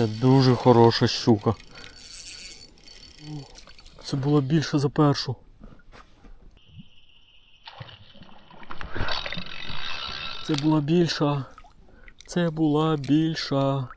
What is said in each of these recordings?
Це дуже хороша щука. Це було більше за першу. Це була більша. Це була більша.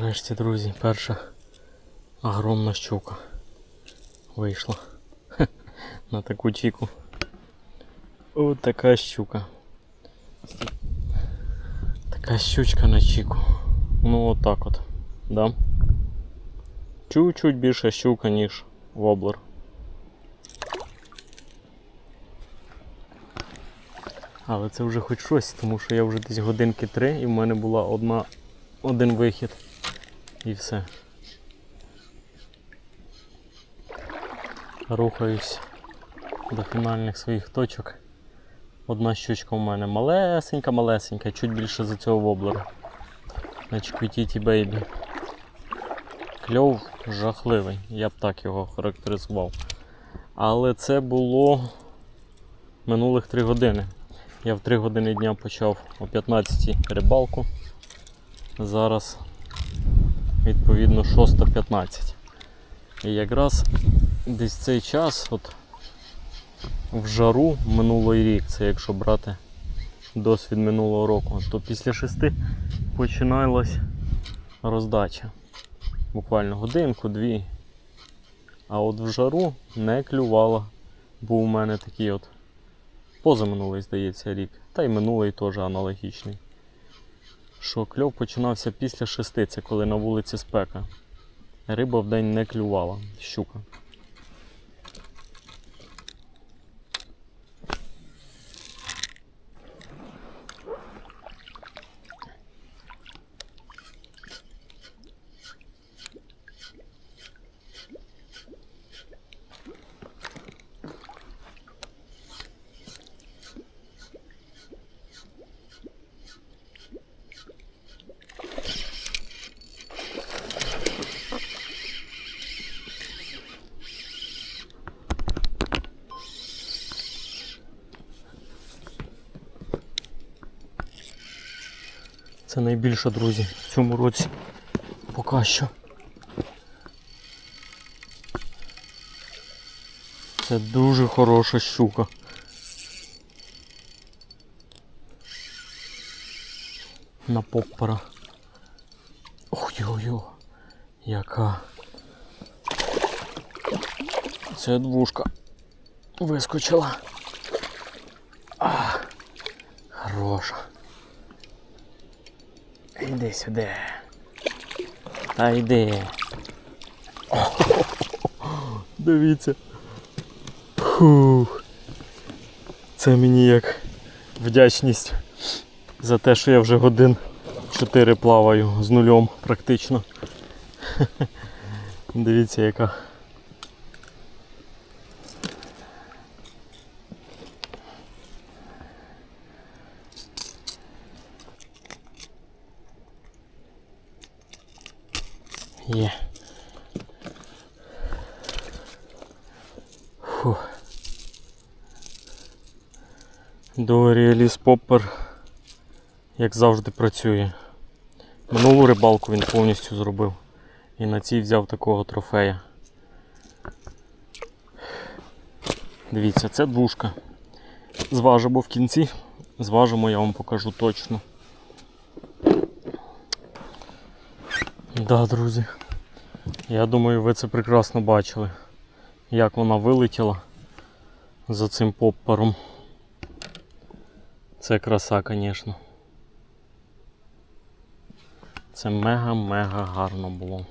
Нарешті, друзі, перша огромна щука вийшла на таку чіку. Ось така щука. Така щучка на чіку. Ну отак от. Да? Чуть-чуть більша щука, ніж воблер. Але це вже хоч щось, тому що я вже десь годинки три і в мене була одна, один вихід. І все. Рухаюсь до фінальних своїх точок. Одна щучка у мене малесенька, малесенька, чуть більше за цього воблера. На Чиквітіті Бейбі. Кльов жахливий, я б так його характеризував. Але це було минулих 3 години. Я в 3 години дня почав о 15 рибалку. Зараз відповідно 6.15. І якраз десь цей час, от в жару минулий рік, це якщо брати досвід минулого року, то після 6 починалась роздача. Буквально годинку, дві. А от в жару не клювала. Був у мене такий от позаминулий, здається, рік. Та й минулий теж аналогічний що кльов починався після шести, це коли на вулиці спека. Риба вдень не клювала, щука. Це найбільше, друзі, в цьому році. Поки що. Це дуже хороша щука. На поппера. Ой-ой-ой, яка. Це двушка вискочила. А, хороша. Іди сюди. Та йди. Дивіться. Фух. Це мені як вдячність за те, що я вже годин 4 плаваю з нульом практично. Дивіться яка. Є. Фух. До Реаліс Поппер, як завжди, працює. Минулу рибалку він повністю зробив. І на цій взяв такого трофея. Дивіться, це двушка. Зважимо в кінці. Зважимо, я вам покажу точно. Да, друзі. Я думаю, ви це прекрасно бачили, як вона вилетіла за цим поппором. Це краса, звісно. Це мега-мега гарно було.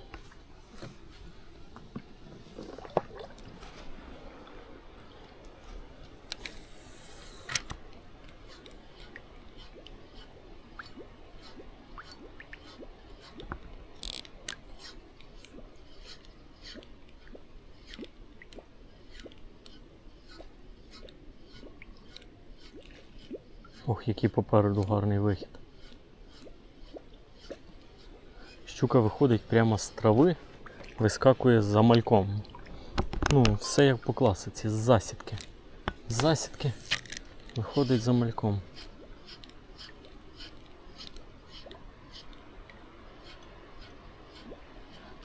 Ох, який попереду гарний вихід. Щука виходить прямо з трави, вискакує за мальком. Ну, все як по класиці, з засідки. З засідки виходить за мальком.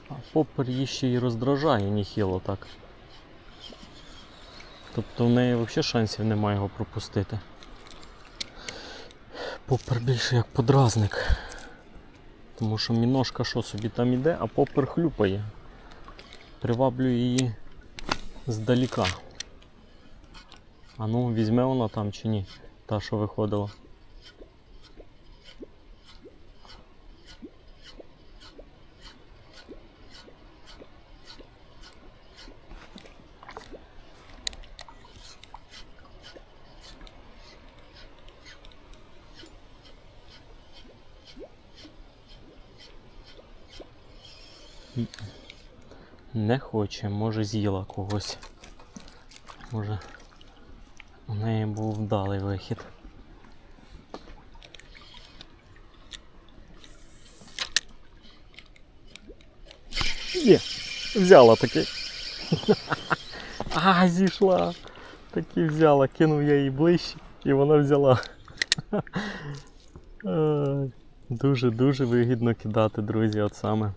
А попер її ще й роздражає ніхіло так. Тобто в неї взагалі шансів немає його пропустити. Попер більше як подразник. Тому що міношка що собі там іде, а попер хлюпає. Приваблює її здаліка. А ну, візьме вона там чи ні? Та, що виходила. Не хоче, може з'їла когось. Може у неї був вдалий вихід. Є, взяла таки. А, зійшла. Таки взяла, кинув я її ближче і вона взяла. Дуже-дуже вигідно кидати, друзі, от саме.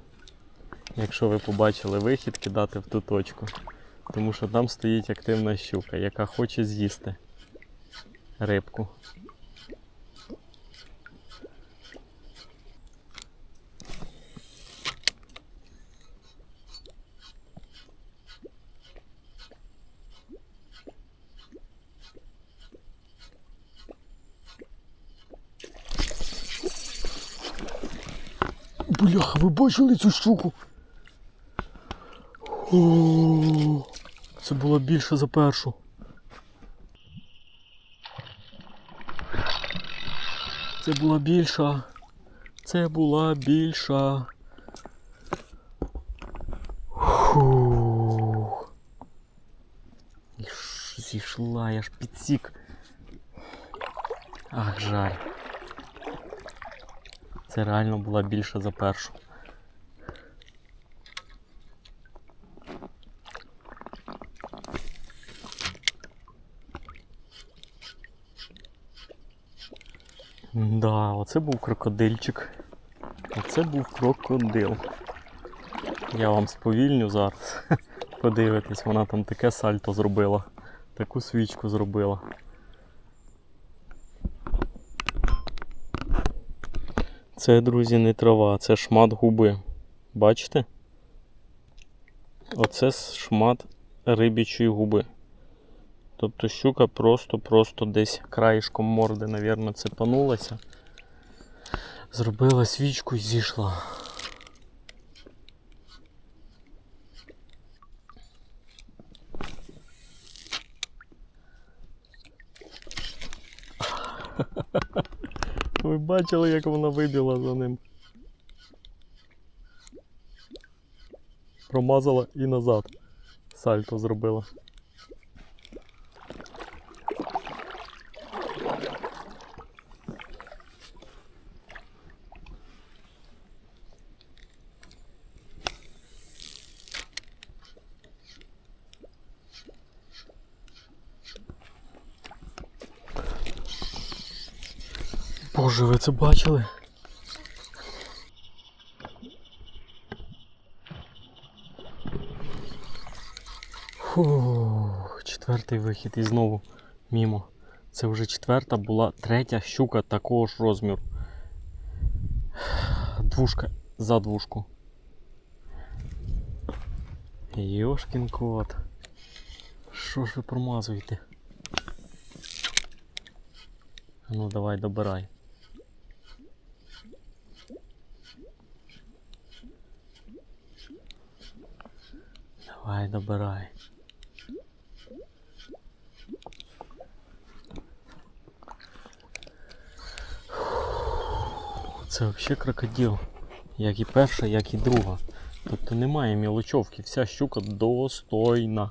Якщо ви побачили вихід, кидати в ту точку. Тому що там стоїть активна щука, яка хоче з'їсти рибку. Бляха, ви бачили цю щуку? О, це було більше за першу. Це була більша. Це була більша. Фух. Зійшла, я ж підсік. Ах, жаль. Це реально була більша за першу. Да, оце був крокодильчик. Оце був крокодил. Я вам сповільню зараз. Подивитись, вона там таке сальто зробила. Таку свічку зробила. Це, друзі, не трава, це шмат губи. Бачите? Оце шмат рибічої губи. Тобто щука просто-просто десь краєшком морди, навірно, цепанулася. Зробила свічку і зійшла. Ви бачили, як вона вибіла за ним. Промазала і назад. Сальто зробила. Боже, ви це бачили? Фух, четвертий вихід і знову мімо. Це вже четверта була третя щука такого ж розміру. Двушка за двушку. Йошкін кот. Що ж ви промазуєте? Ну давай добирай. Давай добирай. Це взагалі крокодил. Як і перша, як і друга. Тобто немає мілочовки, вся щука достойна.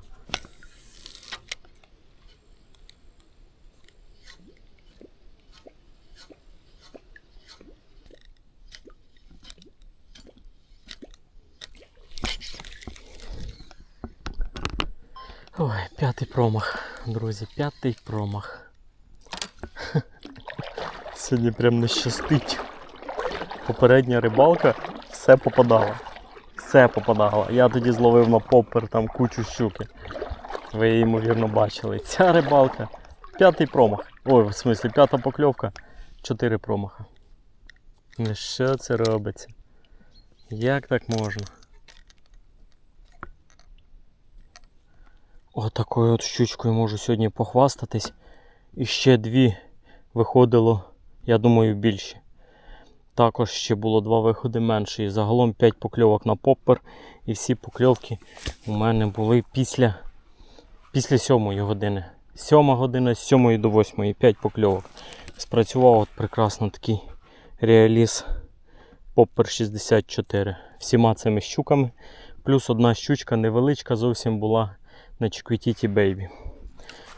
Ой, п'ятий промах, друзі, п'ятий промах. Сьогодні прям не щастить. Попередня рибалка все попадало. Все попадало. Я тоді зловив на поппер там кучу щуки. Ви її, ймовірно, бачили. Ця рибалка. П'ятий промах. Ой, в смислі, п'ята покльовка, чотири промаха. Ну що це робиться? Як так можна? Отакою от щучкою можу сьогодні похвастатись. І ще дві виходило, я думаю, більше. Також ще було два виходи менші. І загалом 5 покльовок на поппер. І всі покльовки у мене були після, після 7 години. 7 година з 7 до 8, 5 покльовок. Спрацював от прекрасно такий реаліз поппер 64. Всіма цими щуками. Плюс одна щучка невеличка зовсім була на Чиквітіті Бейбі.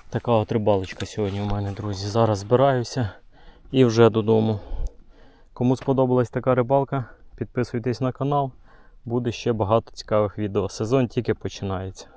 Така от рибалочка сьогодні у мене, друзі. Зараз збираюся і вже додому. Кому сподобалась така рибалка, підписуйтесь на канал. Буде ще багато цікавих відео. Сезон тільки починається.